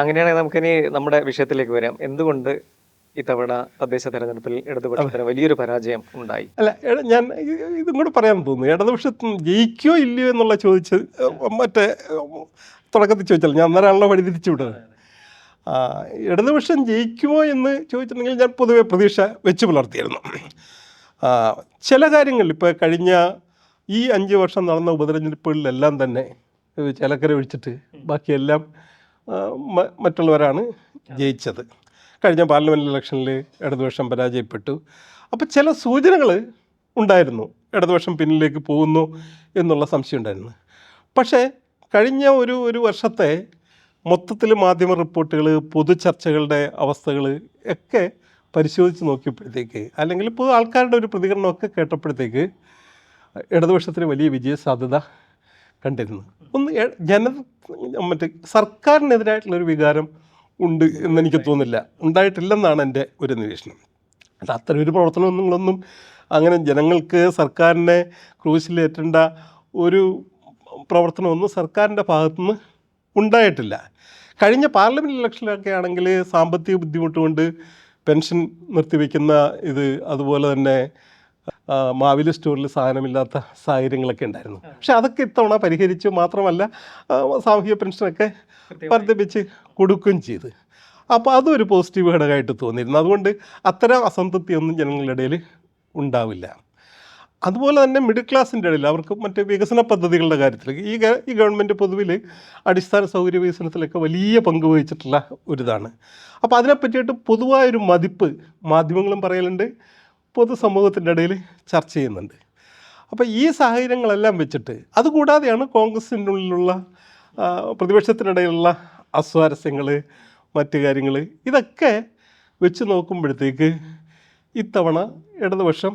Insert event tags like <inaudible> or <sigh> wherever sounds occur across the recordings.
അങ്ങനെയാണെങ്കിൽ നമുക്കിനി നമ്മുടെ വിഷയത്തിലേക്ക് വരാം. എന്തുകൊണ്ട് ഇത്തവണ തദ്ദേശ തെരഞ്ഞെടുപ്പിൽ ഇടതുപക്ഷത്തിന് വലിയൊരു പരാജയം ഉണ്ടായി? അല്ല ഞാൻ ഇതും കൂടെ പറയാൻ തോന്നുന്നു ഇടതുപക്ഷത്ത് ജയിക്കോ ഇല്ലയോ എന്നുള്ള ചോദിച്ച് മറ്റേ തുടക്കത്തിൽ ചോദിച്ചാൽ ഞാൻ അന്നേരമാണല്ലോ വഴി തിരിച്ചു വിട്ടത്. ഇടതുപക്ഷം ജയിക്കുമോ എന്ന് ചോദിച്ചിട്ടുണ്ടെങ്കിൽ ഞാൻ പൊതുവെ പ്രതീക്ഷ വെച്ച് പുലർത്തിയിരുന്നു. ചില കാര്യങ്ങളിൽ ഇപ്പോൾ കഴിഞ്ഞ ഈ അഞ്ച് വർഷം നടന്ന ഉപതെരഞ്ഞെടുപ്പുകളിലെല്ലാം തന്നെ ചിലക്കര ഒഴിച്ചിട്ട് ബാക്കിയെല്ലാം മറ്റുള്ളവരാണ് ജയിച്ചത്. കഴിഞ്ഞ പാർലമെന്റ് ഇലക്ഷനിൽ ഇടതുപക്ഷം പരാജയപ്പെട്ടു. അപ്പോൾ ചില സൂചനകൾ ഉണ്ടായിരുന്നു. ഇടതുപക്ഷം പിന്നിലേക്ക് പോകുന്നു എന്നുള്ള സംശയം ഉണ്ടായിരുന്നു. പക്ഷേ കഴിഞ്ഞ ഒരു ഒരു വർഷത്തെ മൊത്തത്തിൽ മാധ്യമ റിപ്പോർട്ടുകൾ പൊതു ചർച്ചകളുടെ അവസ്ഥകൾ ഒക്കെ പരിശോധിച്ച് നോക്കിയപ്പോഴത്തേക്ക് അല്ലെങ്കിൽ പൊതു ആൾക്കാരുടെ ഒരു പ്രതികരണമൊക്കെ കേട്ടപ്പോഴത്തേക്ക് ഇടതുപക്ഷത്തിന് വലിയ വിജയ സാധ്യത കണ്ടിരുന്നു. ഒന്ന് ജന മറ്റേ സർക്കാരിനെതിരായിട്ടുള്ളൊരു വികാരം ഉണ്ട് എന്നെനിക്ക് തോന്നുന്നില്ല. ഉണ്ടായിട്ടില്ലെന്നാണ് എന്റെ ഒരു നിരീക്ഷണം. അത് അത്തരം ഒരു പ്രവർത്തനങ്ങളൊന്നും അങ്ങനെ ജനങ്ങൾക്ക് സർക്കാരിനെ ക്രൂശിലേറ്റേണ്ട ഒരു പ്രവർത്തനമൊന്നും സർക്കാരിന്റെ ഭാഗത്തുനിന്ന് ഉണ്ടായിട്ടില്ല. കഴിഞ്ഞ പാർലമെന്റ് ഇലക്ഷനിലൊക്കെ ആണെങ്കിൽ സാമ്പത്തിക ബുദ്ധിമുട്ട് കൊണ്ട് പെൻഷൻ നിർത്തിവെക്കുന്ന ഇത് അതുപോലെ തന്നെ ആ, മാവില സ്റ്റോറിൽ സാധനമില്ലാത്ത സാഹചര്യങ്ങളൊക്കെ ഉണ്ടായിരുന്നു. പക്ഷെ അതൊക്കെ ഇത്തവണ പരിഹരിച്ചു മാത്രമല്ല സാമൂഹിക പെൻഷനൊക്കെ വർദ്ധിപ്പിച്ച് കൊടുക്കുകയും ചെയ്ത്. അപ്പോൾ അതൊരു ഒരു പോസിറ്റീവ് ഘടകമായിട്ട് തോന്നിയിരുന്നു. അതുകൊണ്ട് അത്തരം അസംതൃപ്തിയൊന്നും ജനങ്ങളുടെ ഇടയിൽ ഉണ്ടാവില്ല. അതുപോലെ തന്നെ മിഡിൽ ക്ലാസ്സിന്റെ ഇടയിൽ അവർക്ക് മറ്റ് വികസന പദ്ധതികളുടെ കാര്യത്തിൽ ഈ ഈ ഗവൺമെന്റ് പൊതുവിൽ അടിസ്ഥാന സൗകര്യ വികസനത്തിലൊക്കെ വലിയ പങ്ക് വഹിച്ചിട്ടുള്ള ഒരിതാണ്. അപ്പോൾ അതിനെ പറ്റിയിട്ട് പൊതുവായൊരു മതിപ്പ് മാധ്യമങ്ങളും പറയലുണ്ട്. പൊതുസമൂഹത്തിന്റെ ഇടയിൽ ചർച്ച ചെയ്യുന്നുണ്ട്. അപ്പോൾ ഈ സാഹചര്യങ്ങളെല്ലാം വെച്ചിട്ട് അതുകൂടാതെയാണ് ആ, പ്രതിപക്ഷത്തിനിടയിലുള്ള അസ്വാരസ്യങ്ങൾ മറ്റ് കാര്യങ്ങൾ ഇതൊക്കെ വെച്ച് നോക്കുമ്പോഴത്തേക്ക് ഇത്തവണ ഇടതുപക്ഷം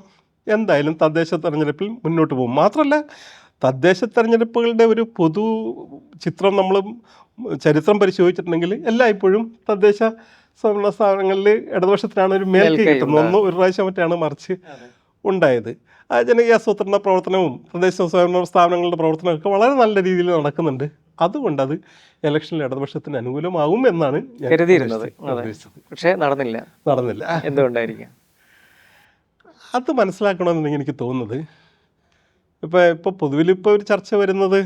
എന്തായാലും തദ്ദേശ തെരഞ്ഞെടുപ്പിൽ മുന്നോട്ട് പോകും. മാത്രമല്ല തദ്ദേശ തെരഞ്ഞെടുപ്പുകളുടെ ഒരു പൊതു ചിത്രം നമ്മൾ ചരിത്രം പരിശോധിച്ചിട്ടുണ്ടെങ്കിൽ എല്ലായ്പ്പോഴും തദ്ദേശ സ്വയംഭരണ സ്ഥാപനങ്ങളിൽ ഇടതുപക്ഷത്തിനാണ് ഒരു മേൽക്കൈ മേൽക്കൈ കിട്ടുന്നത്. ഒന്ന് ഒരു പ്രാവശ്യം മറ്റാണ് മറിച്ച് ഉണ്ടായത്. ആ ജനകീയ ആസൂത്രണ പ്രവർത്തനവും പ്രദേശ സ്വയംഭരണ സ്ഥാപനങ്ങളുടെ പ്രവർത്തനമൊക്കെ വളരെ നല്ല രീതിയിൽ നടക്കുന്നുണ്ട്. അതുകൊണ്ട് അത് ഇലക്ഷനിൽ ഇടതുപക്ഷത്തിന് അനുകൂലമാകും എന്നാണ് കരുതിയിരുന്നത്. പക്ഷേ നടന്നില്ല. നടന്നില്ല. എന്തുകൊണ്ടായിരിക്കും? അത് മനസ്സിലാക്കണമെന്ന് എനിക്ക് തോന്നുന്നത്. ഇപ്പോൾ ഇപ്പോൾ പൊതുവിൽ ഇപ്പോൾ ഒരു ചർച്ച വരുന്നത്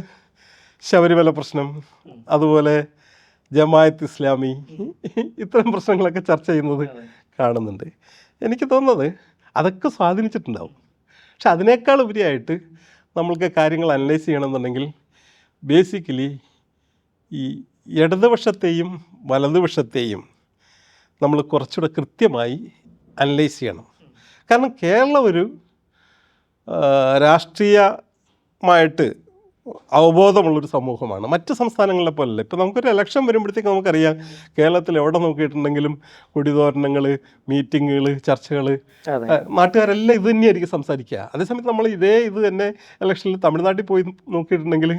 ശബരിമല പ്രശ്നം അതുപോലെ ജമായത്ത് ഇസ്ലാമി ഇത്തരം പ്രശ്നങ്ങളൊക്കെ ചർച്ച ചെയ്യുന്നത് കാണുന്നുണ്ട്. എനിക്ക് തോന്നുന്നത് അതൊക്കെ സ്വാധീനിച്ചിട്ടുണ്ടാവും. പക്ഷെ അതിനേക്കാൾ ഉപരിയായിട്ട് നമ്മൾക്ക് കാര്യങ്ങൾ അനലൈസ് ചെയ്യണമെന്നുണ്ടെങ്കിൽ ബേസിക്കലി ഈ ഇടതുപക്ഷത്തെയും വലതുപക്ഷത്തെയും നമ്മൾ കുറച്ചുകൂടെ കൃത്യമായി അനലൈസ് ചെയ്യണം. കാരണം കേരളം ഒരു രാഷ്ട്രീയമായിട്ട് അവബോധമുള്ളൊരു സമൂഹമാണ്. മറ്റ് സംസ്ഥാനങ്ങളെ പോലല്ല. ഇപ്പോൾ നമുക്കൊരു ഇലക്ഷൻ വരുമ്പോഴത്തേക്ക് നമുക്കറിയാം കേരളത്തിൽ എവിടെ നോക്കിയിട്ടുണ്ടെങ്കിലും കൊടിതോരണങ്ങൾ മീറ്റിങ്ങുകൾ ചർച്ചകൾ. നാട്ടുകാരെല്ലാം ഇത് തന്നെയായിരിക്കും സംസാരിക്കുക. അതേസമയത്ത് നമ്മൾ ഇതേ ഇത് തന്നെ ഇലക്ഷനിൽ തമിഴ്നാട്ടിൽ പോയി നോക്കിയിട്ടുണ്ടെങ്കിൽ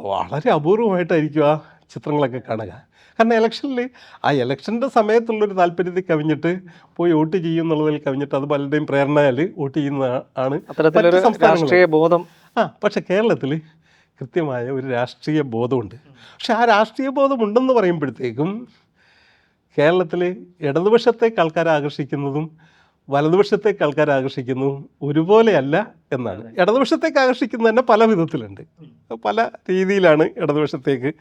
വളരെ അപൂർവമായിട്ടായിരിക്കും ആ ചിത്രങ്ങളൊക്കെ കാണുക. കാരണം ഇലക്ഷനിൽ ആ ഇലക്ഷന്റെ സമയത്തുള്ളൊരു താല്പര്യത്തിൽ കവിഞ്ഞിട്ട് പോയി വോട്ട് ചെയ്യും എന്നുള്ളതിൽ കവിഞ്ഞിട്ട് അത് പലരുടെയും പ്രേരണയാൽ വോട്ട് ചെയ്യുന്ന ആണ് രാഷ്ട്രീയ ബോധം. ആ പക്ഷെ കേരളത്തിൽ കൃത്യമായ ഒരു രാഷ്ട്രീയ ബോധമുണ്ട്. പക്ഷെ ആ രാഷ്ട്രീയ ബോധമുണ്ടെന്ന് പറയുമ്പോഴത്തേക്കും കേരളത്തിൽ ഇടതുപക്ഷത്തേക്ക് ആൾക്കാരെ ആകർഷിക്കുന്നതും വലതുപക്ഷത്തേക്ക് ആൾക്കാരെ ആകർഷിക്കുന്നതും ഒരുപോലെയല്ല എന്നാണ്. ഇടതുപക്ഷത്തേക്ക് ആകർഷിക്കുന്നത് തന്നെ പല വിധത്തിലുണ്ട്. പല രീതിയിലാണ് ഇടതുപക്ഷത്തേക്ക്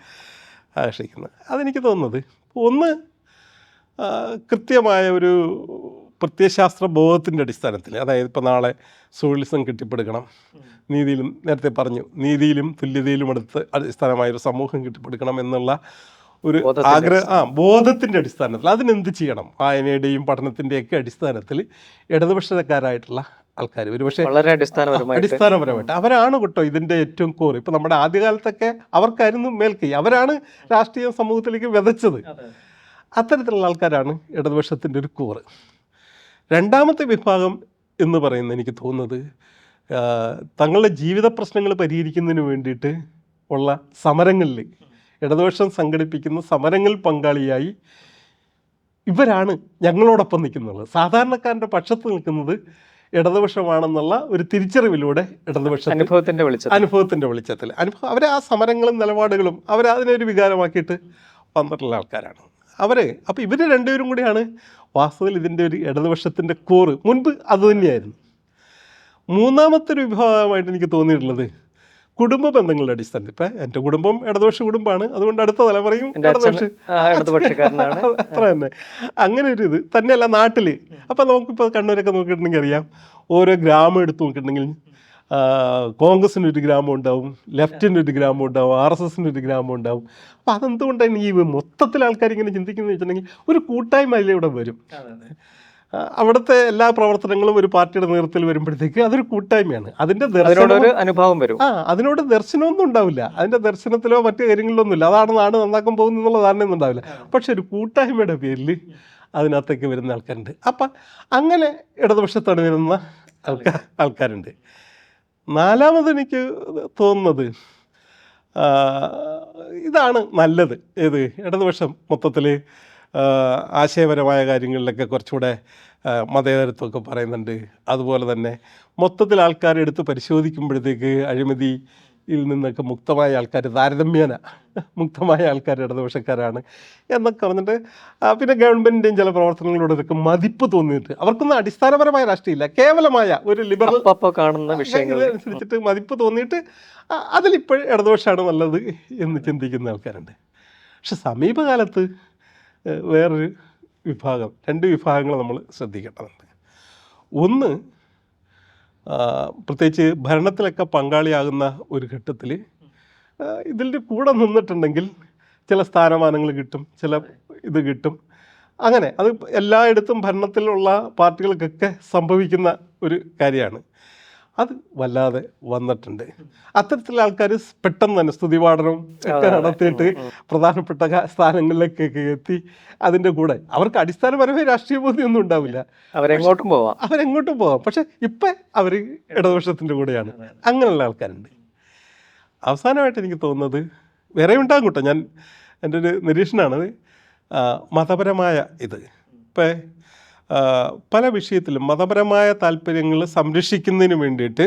ആകർഷിക്കുന്നത്. അതെനിക്ക് തോന്നുന്നത്. ഒന്ന് കൃത്യമായ ഒരു പ്രത്യയശാസ്ത്ര ബോധത്തിന്റെ അടിസ്ഥാനത്തിൽ അതായത് ഇപ്പോൾ നാളെ സോഷ്യലിസം കെട്ടിപ്പടുക്കണം. നീതിയിലും നേരത്തെ പറഞ്ഞു നീതിയിലും തുല്യതയിലും അടുത്ത് അടിസ്ഥാനമായ ഒരു സമൂഹം കെട്ടിപ്പടുക്കണം എന്നുള്ള ഒരു ആഗ്രഹ ആ ബോധത്തിന്റെ അടിസ്ഥാനത്തിൽ അതിനെന്ത് ചെയ്യണം? വായനയുടെയും പഠനത്തിന്റെയൊക്കെ അടിസ്ഥാനത്തിൽ ഇടതുപക്ഷക്കാരായിട്ടുള്ള ആൾക്കാർ ഒരുപക്ഷെ വളരെ അടിസ്ഥാനപരമായിട്ട്. അടിസ്ഥാനപരമായിട്ട് അവരാണ് കേട്ടോ ഇതിന്റെ ഏറ്റവും കോർ ഇപ്പം നമ്മുടെ ആദ്യകാലത്തൊക്കെ അവർക്കായിരുന്നു മേൽക്കൈ. അവരാണ് രാഷ്ട്രീയ സമൂഹത്തിലേക്ക് വിതച്ചത്. അത്തരത്തിലുള്ള ആൾക്കാരാണ് ഇടതുപക്ഷത്തിന്റെ ഒരു കൂറ് രണ്ടാമത്തെ വിഭാഗം എന്ന് പറയുന്നത് എനിക്ക് തോന്നുന്നത് തങ്ങളുടെ ജീവിത പ്രശ്നങ്ങൾ പരിഹരിക്കുന്നതിന് വേണ്ടിയിട്ട് ഉള്ള സമരങ്ങളിൽ ഇടതുപക്ഷം സംഘടിപ്പിക്കുന്ന സമരങ്ങളിൽ പങ്കാളിയായി ഇവരാണ് ഞങ്ങളോടൊപ്പം നിൽക്കുന്നത്. സാധാരണക്കാരന്റെ പക്ഷത്ത് നിൽക്കുന്നത് ഇടതുപക്ഷമാണെന്നുള്ള ഒരു തിരിച്ചറിവിലൂടെ ഇടതുപക്ഷ അനുഭവത്തിന്റെ വെളിച്ചത്തിൽ. അനുഭവത്തിന്റെ വെളിച്ചത്തിൽ. അനുഭവം അവർ ആ സമരങ്ങളും നിലപാടുകളും അവരതിനെ ഒരു വികാരമാക്കിയിട്ട് വന്നിട്ടുള്ള ആൾക്കാരാണ്. അവർ അപ്പോൾ ഇവർ രണ്ടുപേരും കൂടിയാണ് വാസ്തവത്തിൽ ഇതിന്റെ ഒരു ഇടതുപക്ഷത്തിന്റെ കോറ്. മുൻപ് അത് തന്നെയായിരുന്നു. മൂന്നാമത്തെ ഒരു വിഭാഗമായിട്ട് എനിക്ക് തോന്നിയിട്ടുള്ളത് കുടുംബ ബന്ധങ്ങളുടെ അടിസ്ഥാനത്തിൽ. ഇപ്പം എന്റെ കുടുംബം ഇടതുപക്ഷ കുടുംബമാണ്. അതുകൊണ്ട് അടുത്ത തലമുറയും ഇടതുപക്ഷ <laughs> അത്ര തന്നെ. അങ്ങനെ ഒരു ഇത് തന്നെയല്ല നാട്ടിൽ അപ്പം നമുക്കിപ്പോൾ കണ്ണൂരൊക്കെ നോക്കിയിട്ടുണ്ടെങ്കിൽ അറിയാം. ഓരോ ഗ്രാമം എടുത്ത് നോക്കിയിട്ടുണ്ടെങ്കിൽ കോൺഗ്രസിന് ഒരു ഗ്രാമം ഉണ്ടാവും ലെഫ്റ്റിന് ഒരു ഗ്രാമം ഉണ്ടാവും ആർ എസ് എസിന് ഒരു ഗ്രാമം ഉണ്ടാവും. അപ്പം അതെന്തുകൊണ്ടാണ് ഈ മൊത്തത്തിൽ ആൾക്കാർ ഇങ്ങനെ ചിന്തിക്കുന്നത് വെച്ചിട്ടുണ്ടെങ്കിൽ ഒരു കൂട്ടായ്മ അതിലൂടെ വരും? അവിടുത്തെ എല്ലാ പ്രവർത്തനങ്ങളും ഒരു പാർട്ടിയുടെ നേതൃത്വത്തിൽ വരുമ്പോഴത്തേക്ക് അതൊരു കൂട്ടായ്മയാണ്. അതിന്റെ അനുഭവം വരും. ആ അതിനോട് ദർശനമൊന്നും ഉണ്ടാവില്ല. അതിന്റെ ദർശനത്തിലോ മറ്റു കാര്യങ്ങളിലോ ഒന്നുമില്ല അതാണ് നാട് നന്നാക്കാൻ പോകുന്നു എന്നുള്ള ധാരണയൊന്നും ഉണ്ടാവില്ല. പക്ഷെ ഒരു കൂട്ടായ്മയുടെ പേരിൽ അതിനകത്തേക്ക് വരുന്ന ആൾക്കാരുണ്ട്. അപ്പം അങ്ങനെ ഇടതുപക്ഷത്താണ് വരുന്ന ആൾക്കാർ ആൾക്കാരുണ്ട്. നാലാമത് എനിക്ക് തോന്നുന്നത് ഇതാണ് നല്ലത്. ഏത്? ഇടതുപക്ഷം മൊത്തത്തിൽ ആശയപരമായ കാര്യങ്ങളിലൊക്കെ കുറച്ചുകൂടെ മതേതരത്വമൊക്കെ പറയുന്നുണ്ട്. അതുപോലെ തന്നെ മൊത്തത്തിൽ ആൾക്കാരെടുത്ത് പരിശോധിക്കുമ്പോഴത്തേക്ക് അഴിമതിയിൽ നിന്നൊക്കെ മുക്തമായ ആൾക്കാർ താരതമ്യേന മുക്തമായ ആൾക്കാർ ഇടതുപക്ഷക്കാരാണ് എന്നൊക്കെ പറഞ്ഞിട്ട് പിന്നെ ഗവൺമെന്റിന്റെയും ചില പ്രവർത്തനങ്ങളോട് ഇതൊക്കെ മതിപ്പ് തോന്നിയിട്ട് അവർക്കൊന്നും അടിസ്ഥാനപരമായ രാഷ്ട്രീയമില്ല. കേവലമായ ഒരു ലിബറൽ കാണുന്ന വിഷയങ്ങൾ. <laughs> അനുസരിച്ചിട്ട് മതിപ്പ് തോന്നിയിട്ട് അതിലിപ്പോഴും ഇടതുപക്ഷമാണ് നല്ലത് എന്ന് ചിന്തിക്കുന്ന ആൾക്കാരുണ്ട്. പക്ഷെ സമീപകാലത്ത് വേറൊരു വിഭാഗം രണ്ട് വിഭാഗങ്ങൾ നമ്മൾ ശ്രദ്ധിക്കേണ്ടതുണ്ട്. ഒന്ന് പ്രത്യേകിച്ച് ഭരണത്തിലൊക്കെ പങ്കാളിയാകുന്ന ഒരു ഘട്ടത്തിൽ ഇതിന്റെ കൂടെ നിന്നിട്ടുണ്ടെങ്കിൽ ചില സ്ഥാനമാനങ്ങൾ കിട്ടും ചില ഇത് കിട്ടും. അങ്ങനെ അത് എല്ലായിടത്തും ഭരണത്തിലുള്ള പാർട്ടികൾക്കൊക്കെ സംഭവിക്കുന്ന ഒരു കാര്യമാണ്. അത് വല്ലാതെ വന്നിട്ടുണ്ട്. അത്തരത്തിലുള്ള ആൾക്കാർ പെട്ടെന്ന് തന്നെ സ്തുതിപാഠനം ഒക്കെ നടത്തിയിട്ട് പ്രധാനപ്പെട്ട സ്ഥാനങ്ങളിലേക്കൊക്കെ എത്തി. അതിന്റെ കൂടെ അവർക്ക് അടിസ്ഥാനപരമായ രാഷ്ട്രീയ ബോധ്യമൊന്നും ഉണ്ടാവില്ല. അവരെങ്ങോട്ടും പോവാം. അവരെങ്ങോട്ടും പോവാം. പക്ഷെ ഇപ്പം അവർ ഇടതുപക്ഷത്തിന്റെ കൂടെയാണ്. അങ്ങനെയുള്ള ആൾക്കാരുണ്ട്. അവസാനമായിട്ട് എനിക്ക് തോന്നുന്നത് വേറെ ഉണ്ടാകും കേട്ടോ. ഞാൻ എന്റെ ഒരു നിരീക്ഷണമാണത് മതപരമായ ഇത്. ഇപ്പം പല വിഷയത്തിലും മതപരമായ താല്പര്യങ്ങൾ സംരക്ഷിക്കുന്നതിന് വേണ്ടിയിട്ട്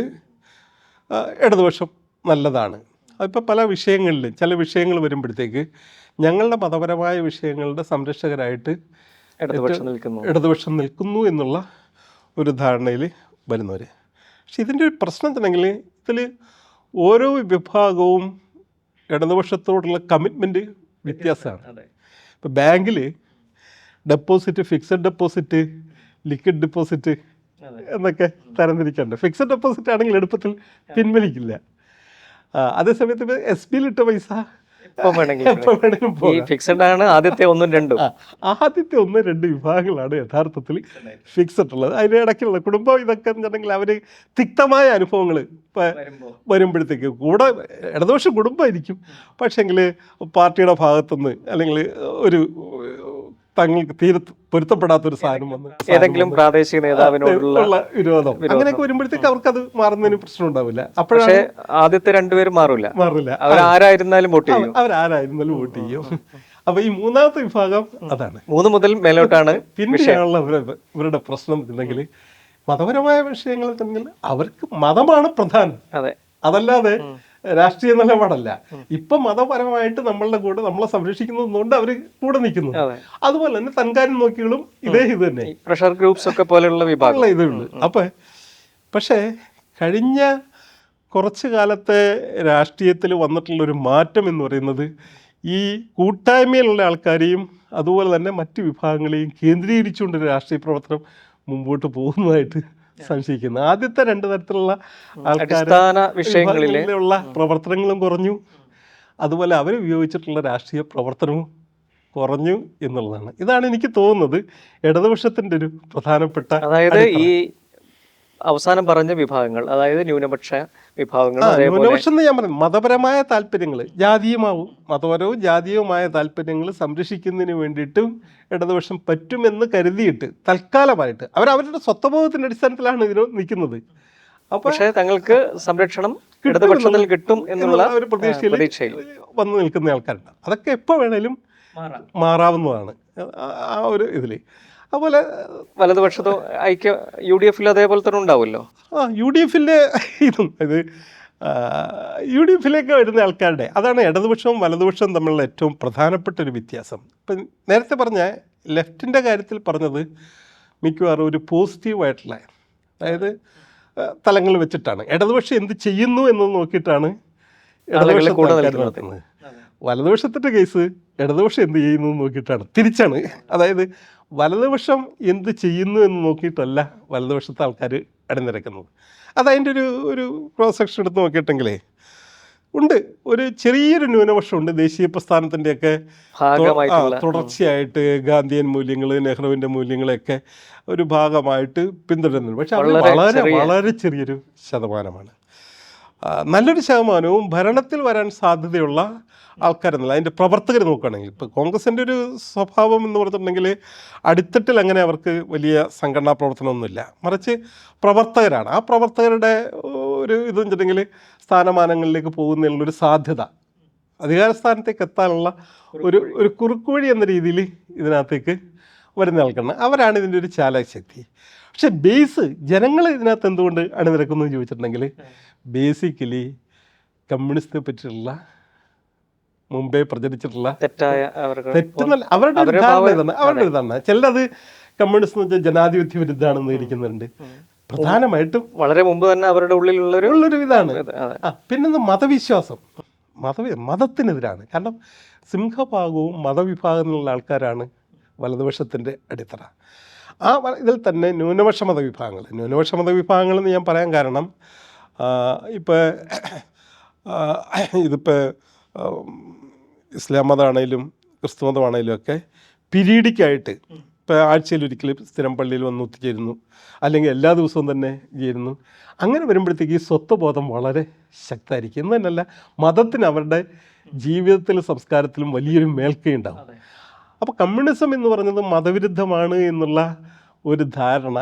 ഇടതുപക്ഷം നല്ലതാണ്. അതിപ്പോൾ പല വിഷയങ്ങളിലും ചില വിഷയങ്ങൾ വരുമ്പോഴത്തേക്ക് ഞങ്ങളുടെ മതപരമായ വിഷയങ്ങളുടെ സംരക്ഷകരായിട്ട് ഇടതുപക്ഷം നിൽക്കുന്നു. ഇടതുപക്ഷം നിൽക്കുന്നു എന്നുള്ള ഒരു ധാരണയിൽ വരുന്നവർ പക്ഷെ ഇതിന്റെ ഒരു പ്രശ്നം തന്നെങ്കിൽ ഇതിൽ ഓരോ വിഭാഗവും ഇടതുപക്ഷത്തോടുള്ള കമ്മിറ്റ്മെന്റ് വ്യത്യാസമാണ്. ഇപ്പോൾ ബാങ്കിൽ deposit fixed deposit liquid deposit. എന്നൊക്കെ തരംതിരിക്കാറുണ്ട്. ഫിക്സഡ് ഡെപ്പോസിറ്റ് ആണെങ്കിൽ എളുപ്പത്തിൽ പിൻവലിക്കില്ല. അതേസമയത്ത് എസ് പിയിൽ ഇട്ട പൈസ ഫിക്സഡ് ആണ് ആദ്യത്തെ ഒന്നും രണ്ടും. ആദ്യത്തെ ഒന്ന് രണ്ട് വിഭാഗങ്ങളാണ് യഥാർത്ഥത്തിൽ ഫിക്സഡ് ഉള്ളത്. അതിന്റെ ഇടയ്ക്കുള്ള കുടുംബം ഇതൊക്കെ എന്ന് വെച്ചിട്ടുണ്ടെങ്കിൽ അവർ തിക്തമായ അനുഭവങ്ങൾ വരുമ്പോഴത്തേക്ക് കൂടെ ഇടതുപക്ഷം കുടുംബമായിരിക്കും. പക്ഷേങ്കിൽ പാർട്ടിയുടെ ഭാഗത്തുനിന്ന് അല്ലെങ്കിൽ ഒരു തങ്ങൾക്ക് തീരെ പൊരുത്തപ്പെടാത്ത ഒരു സാധനം വന്ന് ഏതെങ്കിലും പ്രാദേശിക നേതാവിനോടുള്ള വിരോധം. അങ്ങനെയൊക്കെ വരുമ്പോഴത്തേക്ക് അവർക്ക് അത് മാറുന്നതിന് പ്രശ്നം ഉണ്ടാവില്ല. അപ്പോഴേ ആദ്യത്തെ രണ്ടുപേരും മാറില്ല മാറില്ല അവരാരായിരുന്നാലും വോട്ട് ചെയ്യും. അവരാരായിരുന്നാലും വോട്ട് ചെയ്യും. അപ്പൊ ഈ മൂന്നാമത്തെ വിഭാഗം അതാണ്. മൂന്ന് മുതൽ മേലോട്ടാണ് പിന്നെയാണുള്ള ഇവരുടെ ഇവരുടെ പ്രശ്നം ഉണ്ടെങ്കിൽ മതപരമായ വിഷയങ്ങൾ അവർക്ക് മതമാണ് പ്രധാനം. അതെ. അതല്ലാതെ രാഷ്ട്രീയ നിലപാടല്ല ഇപ്പൊ മതപരമായിട്ട് നമ്മളുടെ കൂടെ നമ്മളെ സംരക്ഷിക്കുന്നതുകൊണ്ട് അവർ കൂടെ നിൽക്കുന്നു അതെ. അതുപോലെ തന്നെ തൻകാര്യം നോക്കികളും ഇതേ ഇത് തന്നെ. പ്രഷർ ഗ്രൂപ്പ്സ് ഒക്കെ പോലെയുള്ള വിഭാഗം. ഉള്ള ഇതേ ഉള്ളൂ അപ്പൊ പക്ഷേ കഴിഞ്ഞ കുറച്ച് കാലത്തെ രാഷ്ട്രീയത്തിൽ വന്നിട്ടുള്ള ഒരു മാറ്റം എന്ന് പറയുന്നത് ഈ കൂട്ടായ്മയിലുള്ള ആൾക്കാരെയും അതുപോലെ തന്നെ മറ്റ് വിഭാഗങ്ങളെയും കേന്ദ്രീകരിച്ചുകൊണ്ടൊരു രാഷ്ട്രീയ പ്രവർത്തനം മുമ്പോട്ട് പോകുന്നതായിട്ട് സംശയിക്കുന്നു. ആദ്യത്തെ രണ്ട് തരത്തിലുള്ള ആൾക്കാരിലുള്ള പ്രവർത്തനങ്ങളും കുറഞ്ഞു. അതുപോലെ അവർ ഉപയോഗിച്ചിട്ടുള്ള രാഷ്ട്രീയ പ്രവർത്തനവും കുറഞ്ഞു എന്നുള്ളതാണ്. ഇതാണ് എനിക്ക് തോന്നുന്നത് ഇടതുപക്ഷത്തിന്റെ ഒരു പ്രധാനപ്പെട്ട അതായത് ഈ അവസാനം പറഞ്ഞ വിഭാഗങ്ങൾ അതായത് ന്യൂനപക്ഷ വിഭാഗങ്ങൾ അതേപോലെ ന്യൂനപക്ഷം എന്ന് ഞാൻ പറഞ്ഞു മതപരമായ താല്പര്യങ്ങൾ ജാതീയമാവും മതപരവും ജാതീയവുമായ താല്പര്യങ്ങൾ സംരക്ഷിക്കുന്നതിന് വേണ്ടിയിട്ടും ഇടതുപക്ഷം പറ്റുമെന്ന് കരുതിയിട്ട് തൽക്കാലമായിട്ട് അവർ അവരുടെ സ്വത്വബോധത്തിന്റെ അടിസ്ഥാനത്തിലാണ് ഇതിന് നിൽക്കുന്നത്. പക്ഷേ തങ്ങൾക്ക് സംരക്ഷണം ഇടതുപക്ഷത്തിൽ കിട്ടും എന്നുള്ള ഒരു പ്രതീക്ഷയിൽ വന്നു നിൽക്കുന്ന ആൾക്കാരുണ്ട്. അതൊക്കെ എപ്പോൾ വേണേലും മാറാവുന്നതാണ്. ആ- ആ ഒരു ഇതിൽ അതുപോലെ വലതുപക്ഷത്തോ ഐക്യ യു ഡി എഫിൽ അതേപോലെ തന്നെ ഉണ്ടാവുമല്ലോ? ആ യു ഡി എഫിന്റെ ഇതും ഇത് യു ഡി എഫിലേക്ക് വരുന്ന ആൾക്കാരുടെ അതാണ് ഇടതുപക്ഷവും വലതുപക്ഷവും തമ്മിലുള്ള ഏറ്റവും പ്രധാനപ്പെട്ട ഒരു വ്യത്യാസം. ഇപ്പം നേരത്തെ പറഞ്ഞ ലെഫ്റ്റിന്റെ കാര്യത്തിൽ പറഞ്ഞത് മിക്കവാറും ഒരു പോസിറ്റീവായിട്ടുള്ള അതായത് തലങ്ങൾ വെച്ചിട്ടാണ്. ഇടതുപക്ഷം എന്ത് ചെയ്യുന്നു എന്ന് നോക്കിയിട്ടാണ് ഇടതുപക്ഷം വലതുപക്ഷത്തിന്റെ കേസ് ഇടതുപക്ഷം എന്ത് ചെയ്യുന്നു എന്ന് നോക്കിയിട്ടാണ്. തിരിച്ചാണ്. അതായത് വലതുപക്ഷം എന്ത് ചെയ്യുന്നു എന്ന് നോക്കിയിട്ടല്ല വലതുപക്ഷത്തെ ആൾക്കാർ അണിനിരക്കുന്നത്. അതതിന്റെ ഒരു ഒരു ക്രോസ് സെക്ഷൻ എടുത്ത് നോക്കിയിട്ടെങ്കിലേ ഉണ്ട്. ഒരു ചെറിയൊരു ന്യൂനപക്ഷം ഉണ്ട് ദേശീയ പ്രസ്ഥാനത്തിന്റെയൊക്കെ തുടർച്ചയായിട്ട് ഗാന്ധിയൻ മൂല്യങ്ങൾ നെഹ്റുവിന്റെ മൂല്യങ്ങളെയൊക്കെ ഒരു ഭാഗമായിട്ട് പിന്തുടരുന്നുണ്ട്. പക്ഷെ അത് വളരെ വളരെ ചെറിയ- ചെറിയൊരു ശതമാനമാണ്. നല്ലൊരു ശതമാനവും ഭരണത്തിൽ വരാൻ സാധ്യതയുള്ള ആൾക്കാരെന്നല്ല അതിന്റെ പ്രവർത്തകർ നോക്കുകയാണെങ്കിൽ. ഇപ്പോൾ കോൺഗ്രസിന്റെ ഒരു സ്വഭാവം എന്ന് പറഞ്ഞിട്ടുണ്ടെങ്കിൽ അടിത്തട്ടിൽ അങ്ങനെ അവർക്ക് വലിയ സംഘടനാ പ്രവർത്തനമൊന്നുമില്ല. മറിച്ച് പ്രവർത്തകരാണ്. ആ പ്രവർത്തകരുടെ ഒരു ഇത് വെച്ചിട്ടുണ്ടെങ്കിൽ സ്ഥാനമാനങ്ങളിലേക്ക് പോകുന്നതിനുള്ളൊരു സാധ്യത. അധികാരസ്ഥാനത്തേക്ക് എത്താനുള്ള ഒരു ഒരു കുറുക്കുവഴി എന്ന രീതിയിൽ ഇതിനകത്തേക്ക് വരുന്ന ആൾക്കാരാണ്. അവരാണ് ഇതിന്റെ ഒരു ചാലകശക്തി പക്ഷെ ബേസ് ജനങ്ങൾ ഇതിനകത്ത് എന്തുകൊണ്ട് അണിനിരക്കുന്നു എന്ന് ചോദിച്ചിട്ടുണ്ടെങ്കിൽ ബേസിക്കലി കമ്മ്യൂണിസ്റ്റിനെ പറ്റിയുള്ള മുമ്പേ പ്രചരിച്ചിട്ടുള്ള തെറ്റായ തെറ്റെന്നല്ല അവരുടെ ഒരു അവരുടെ ധാരണ ഇതാണ് അവരുടെ ഇതാണ് ചിലത് കമ്മ്യൂണിസ്റ്റ് എന്ന് വെച്ചാൽ ജനാധിപത്യ വിരുദ്ധാണെന്ന് ഇരിക്കുന്നുണ്ട് പ്രധാനമായിട്ടും വളരെ മുമ്പ് തന്നെ അവരുടെ ഉള്ളിലുള്ള ഉള്ളൊരു ഇതാണ്. പിന്നെ മതവിശ്വാസം. മതവി മതത്തിനെതിരാണ്. കാരണം സിംഹഭാഗവും മതവിഭാഗത്തിലുള്ള ആൾക്കാരാണ് വലതുപക്ഷത്തിന്റെ അടിത്തറ. ആ ഇതിൽ തന്നെ ന്യൂനപക്ഷ മതവിഭാഗങ്ങൾ ന്യൂനപക്ഷ മതവിഭാഗങ്ങൾ എന്ന് ഞാൻ പറയാൻ കാരണം ഇപ്പോൾ ഇതിപ്പോൾ ഇസ്ലാം മതമാണേലും ക്രിസ്തു മതമാണേലും ഒക്കെ പിരീഡിക്കായിട്ട് ഇപ്പോൾ ആഴ്ചയിൽ ഒരിക്കൽ സ്ഥിരം പള്ളിയിൽ വന്ന് ഒത്തുചേരുന്നു. അല്ലെങ്കിൽ എല്ലാ ദിവസവും തന്നെ ചേരുന്നു. അങ്ങനെ വരുമ്പോഴത്തേക്ക് ഈ സ്വത്വബോധം വളരെ ശക്തമായിരിക്കും. എന്ന് തന്നെയല്ല മതത്തിന് അവരുടെ ജീവിതത്തിലും സംസ്കാരത്തിലും വലിയൊരു മേൽക്കൈയുണ്ടാവും അപ്പോൾ കമ്മ്യൂണിസം എന്ന് പറഞ്ഞത് മതവിരുദ്ധമാണ് എന്നുള്ള ഒരു ധാരണ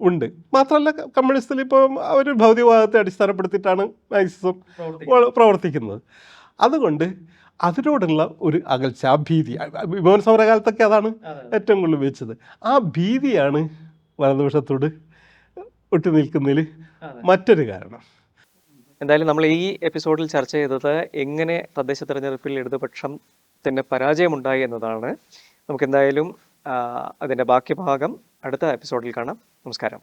ഉണ്ട്. മാത്രമല്ല കമ്മ്യൂണിസ്റ്റിൽ ഇപ്പോൾ അവർ ഭൗതികവാദത്തെ അടിസ്ഥാനപ്പെടുത്തിയിട്ടാണ് മാക്സിസം പ്രവർത്തിക്കുന്നത്. അതുകൊണ്ട് അതിനോടുള്ള ഒരു അകൽച്ച ആ ഭീതി വിമോചന സമരകാലത്തൊക്കെ അതാണ് ഏറ്റവും കൂടുതൽ ഉപയോഗിച്ചത്. ആ ഭീതിയാണ് വലതുപക്ഷത്തോട് ഒട്ടി നിൽക്കുന്നതിൽ മറ്റൊരു കാരണം. എന്തായാലും നമ്മൾ ഈ എപ്പിസോഡിൽ ചർച്ച ചെയ്തത് എങ്ങനെ തദ്ദേശ തെരഞ്ഞെടുപ്പിൽ ഇടതുപക്ഷത്തിന് പരാജയമുണ്ടായി എന്നതാണ്. നമുക്ക് എന്തായാലും അതിന്റെ ബാക്കി ഭാഗം അടുത്ത എപ്പിസോഡിൽ കാണാം. നമസ്കാരം.